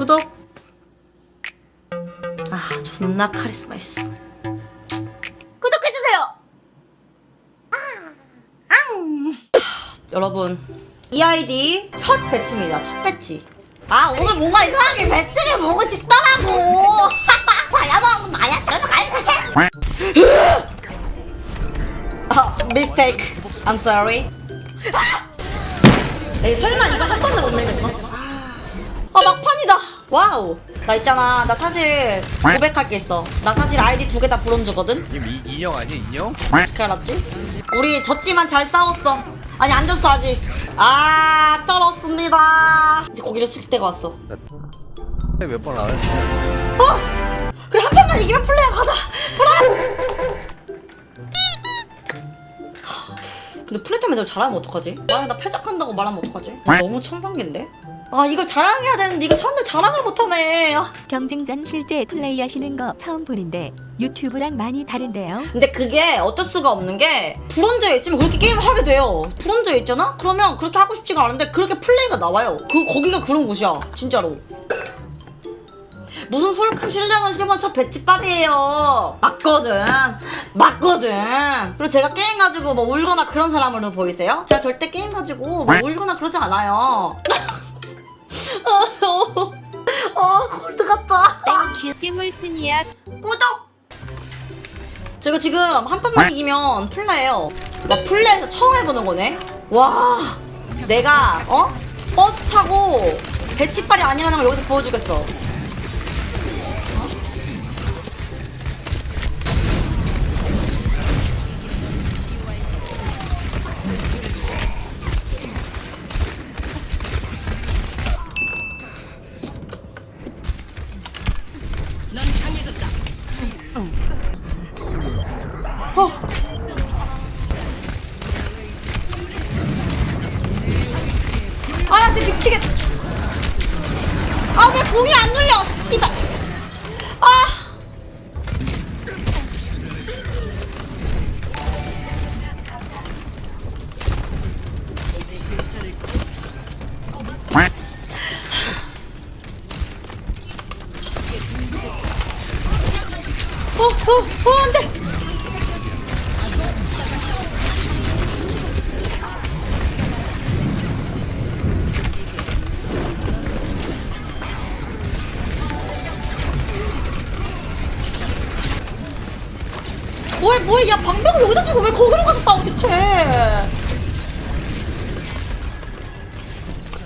구독. 아, 존나 카리스마 있어. 구독해주세요! 아, 여러분, 이 아이디 첫 배치입니다. 첫 배치. 아, 오늘 뭔가 이상하게 배치를 보고 싶더라고. 과야방 마야 들어가야 아, mistake. I'm sorry. 에이, 설마 이거 한 번도 못 내겠어? 아, 막판이다. 와우. 나 있잖아. 나 사실 고백할 게 있어. 나 사실 아이디 두 개 다 브론즈거든? 이 미- 인형 아니야 인형? 어떻게 알았지? 우리 졌지만 잘 싸웠어. 아니, 안 졌어, 아직. 아, 쩔었습니다. 이제 고기를 숙일 때가 왔어. 몇번 안? 어! 그래, 한 판만 이기면 플레이어 가자. 그래! 근데 플레이타면 내가 잘하면 어떡하지? 아, 나 패작한다고 말하면 어떡하지? 나 너무 천상계인데? 아, 이걸 자랑해야 되는데 이거 사람들 자랑을 못하네. 아. 경쟁전 실제 플레이하시는 거 처음 보는데 유튜브랑 많이 다른데요. 근데 그게 어쩔 수가 없는 게 브론즈에 있으면 그렇게 게임을 하게 돼요. 브론즈에 있잖아? 그러면 그렇게 하고 싶지가 않은데 그렇게 플레이가 나와요. 그 거기가 그런 곳이야. 진짜로. 무슨 솔큰 신랑은 실만 저 배치빨이에요. 맞거든. 맞거든. 그리고 제가 게임 가지고 뭐 울거나 그런 사람으로 보이세요? 제가 절대 게임 가지고 뭐 울거나 그러지 않아요. 아, 어, 아, 골드 같다. 깨물찐이야. 구독! 제가 지금 한 판만 이기면 플레예요. 와 플레에서 처음 해보는 거네. 와 내가 어 버스 타고 배치빨이 아니라는 걸 여기서 보여주겠어. 어. 미치겠다. 아, 왜 공이 안 눌려? 씨발. 아. 어, 어, 어, 안 돼. 뭐해? 야 방벽을 여기다 두고 왜 거기로 가서 싸워 대체?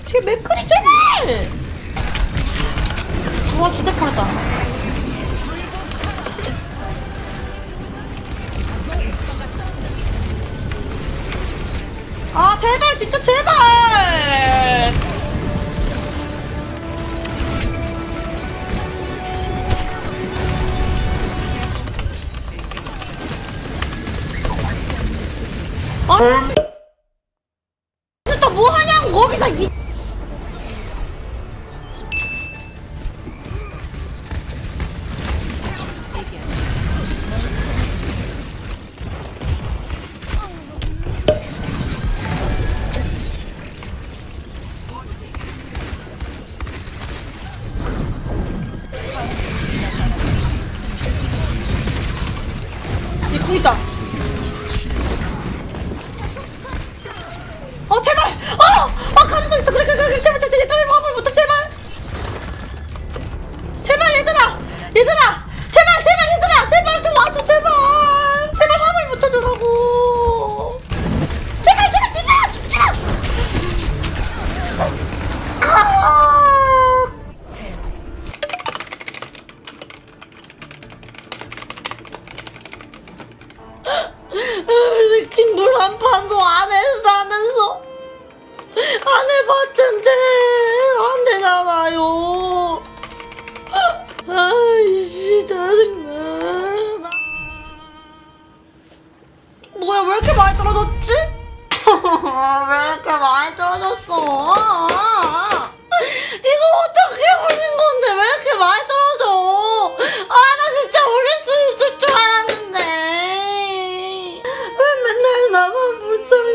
뒤에 맥클이 제발 와 주대 뻔했다 뭐 하냐고 거기서 이 어 제발! 어! 아 가능성 있어. 그래 그래 그래 제발 제발 제발. 제발 화물 제발. 제발 얘들아! 얘들아! 제발 제발 얘들아! 제발 좀 와줘 제발. 제발 화물 붙어주라고. 제발 제발 제발! 제발 아! 킹볼 한 판도 안 했어 안 해봤던데 안 되잖아요. 아이씨 짜증나. 뭐야 왜 이렇게 많이 떨어졌지? 왜 이렇게 많이 떨어졌어 이거 어떻게 올린 건데 왜 이렇게 많이 떨어져 아 나 진짜 올릴 수 있을 줄 알았는데 왜 맨날 나만 불쌍해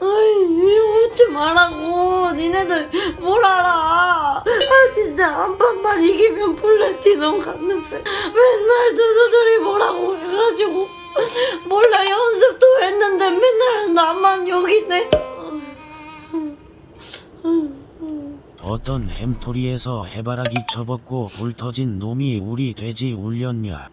아이 웃지 말라고 니네들 뭘 알아 아 진짜 한 번만 이기면 플래티넘 갔는데 맨날 두두들이 뭐라고 해가지고 몰라 연습도 했는데 맨날 나만 여기네 어떤 햄토리에서 해바라기 처먹고 불 터진 놈이 우리 돼지 울렸냐.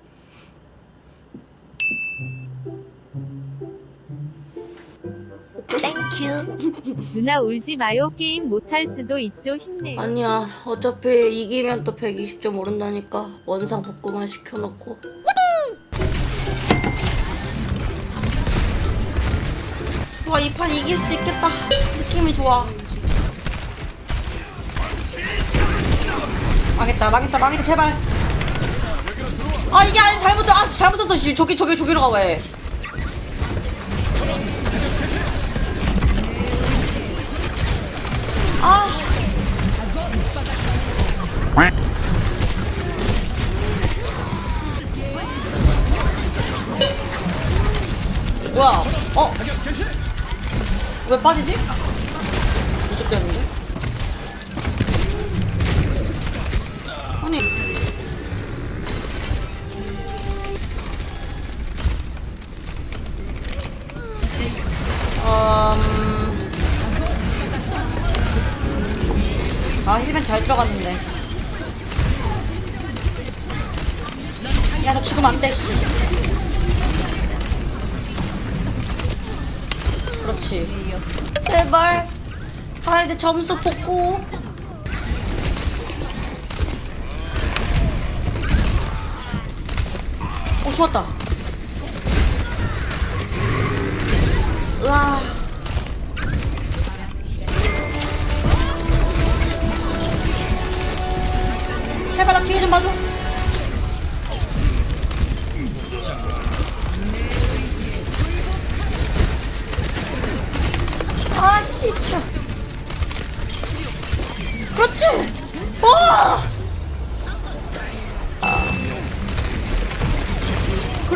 누나 울지 마요. 게임 못할 수도 있죠. 힘내요. 아니야 어차피 이기면 또 120점 오른다니까 원상 복구만 시켜놓고 와 이 판 이길 수 있겠다 느낌이 좋아 망했다 망했다 망했다 제발 아 이게 아니 잘못 아 잘못했어 씨. 저기 저기 저기로 가 왜? 왜 빠지지? 무섭겠는데? 아니. 음... 아 힐맨 잘 들어갔는데. 야 너 죽으면 안돼 씨. 그렇지 제발. 아 이제 점수 복구. 어 좋았다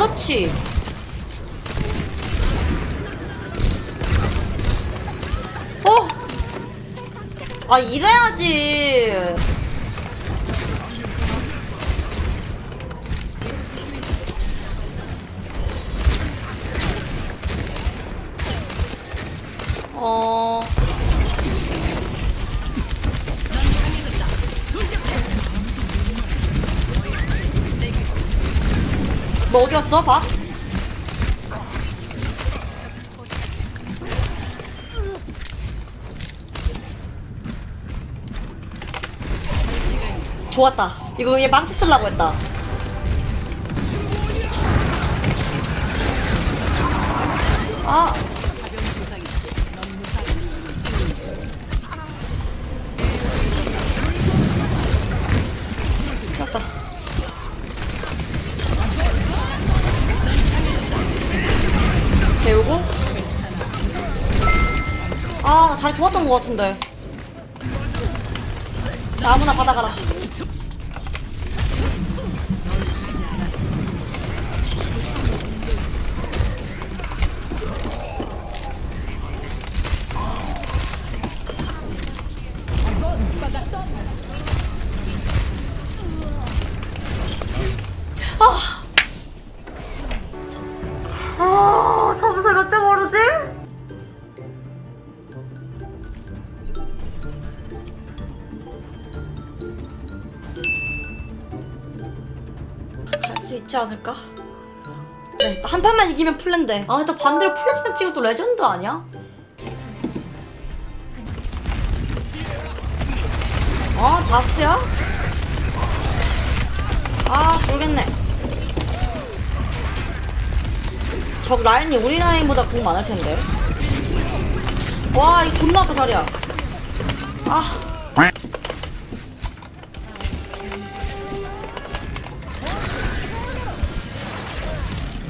그렇지 어? 아 이래야지 너 어디 갔어? 봐. 좋았다. 이거 얘 망치 쓰려고 했다. 아. 것 같은데. 나 아무나 받아가라. 수 있지 않을까? 네, 한 판만 이기면 플랜데. 아, 또 반대로 플래티넘 찍으면 또 레전드 아니야? 아, 바스야? 아, 모르겠네. 저 라인이 우리 라인보다 궁 많을 텐데. 와, 이 존나 아파 자리야. 아.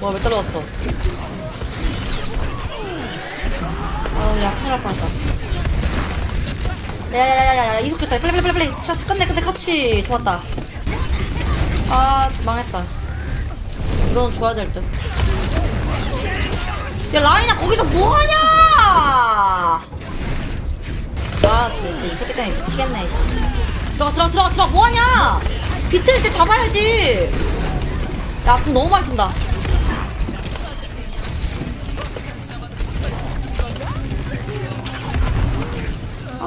와, 왜 떨어졌어? 아우, 야, 큰일 날 뻔했다. 야야야야야, 이속 좋다. 빨리, 빨리, 빨리, 빨리. 자, 끝내, 끝내. 그렇지. 좋았다. 아, 망했다. 이건 좋아야 될 듯. 야, 라인아, 거기서 뭐하냐! 아 진짜 이 새끼 때문에 미치겠네 씨. 들어가 들어가 들어가 들어가 뭐하냐 비틀 때 잡아야지 야궁 너무 많이 쓴다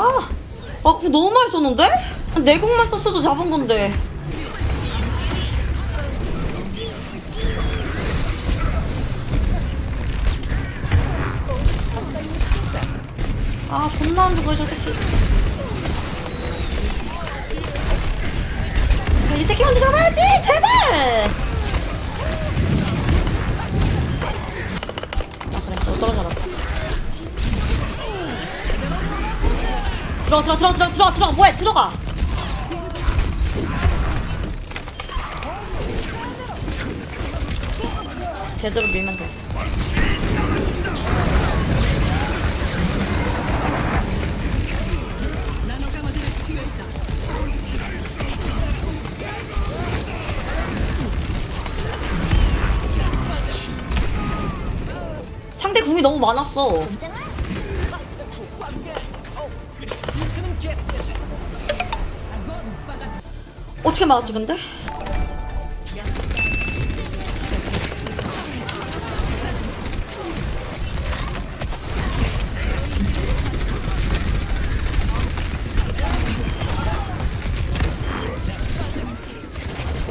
아, 아, 궁 너무 많이 썼는데? 내 궁만 썼어도 잡은 건데. 아, 존나 안 죽어, 저 새끼. 야, 이 새끼 먼저 잡아야지! 제발! 들어가, 들어가, 들어가, 들어가, 들어가, 들어가, 뭐해, 들어가! 제대로 밀면 돼. 상대 궁이 너무 많았어. 어떻게 막았지 근데?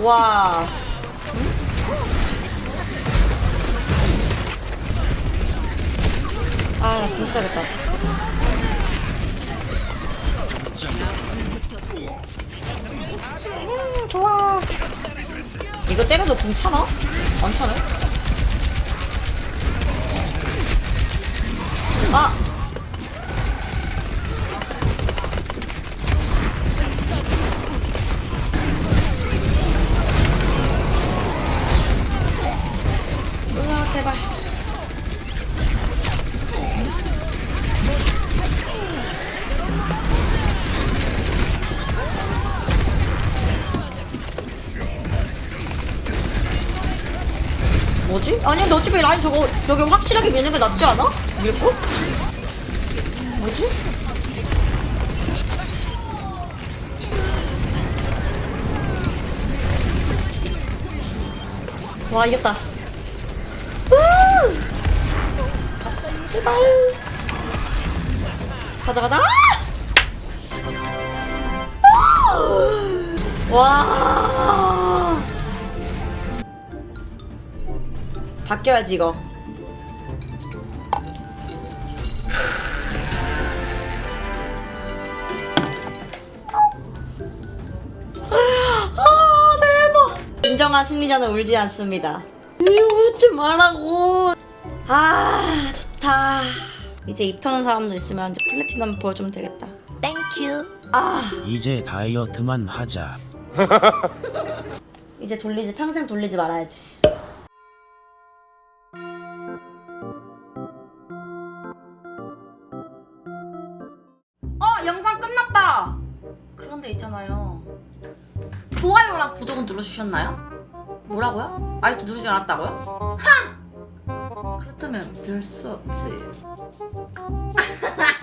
와. 아, 나 진짜겠다. 음, 좋아. 이거 때려도 궁 차나? 안 차네? 아! 아니 근데 어차피 라인 저거 여기 확실하게 미는 게 낫지 않아? 밀고? 뭐지? 와 이겼다 우! 제발 가자 가자 아! 와 바뀌어야지 이거. 아 대박. 진정한 승리자는 울지 않습니다. 울지 말라고. 아 좋다. 이제 입 터는 사람들 있으면 이제 플래티넘 보여주면 되겠다. 땡큐 아. 이제 다이어트만 하자. 이제 돌리지 평생 돌리지 말아야지. 그런 데 있잖아요. 좋아요랑 구독은 눌러주셨나요? 뭐라고요? 아직도 누르지 않았다고요? 하! 그렇다면 별 수 없지.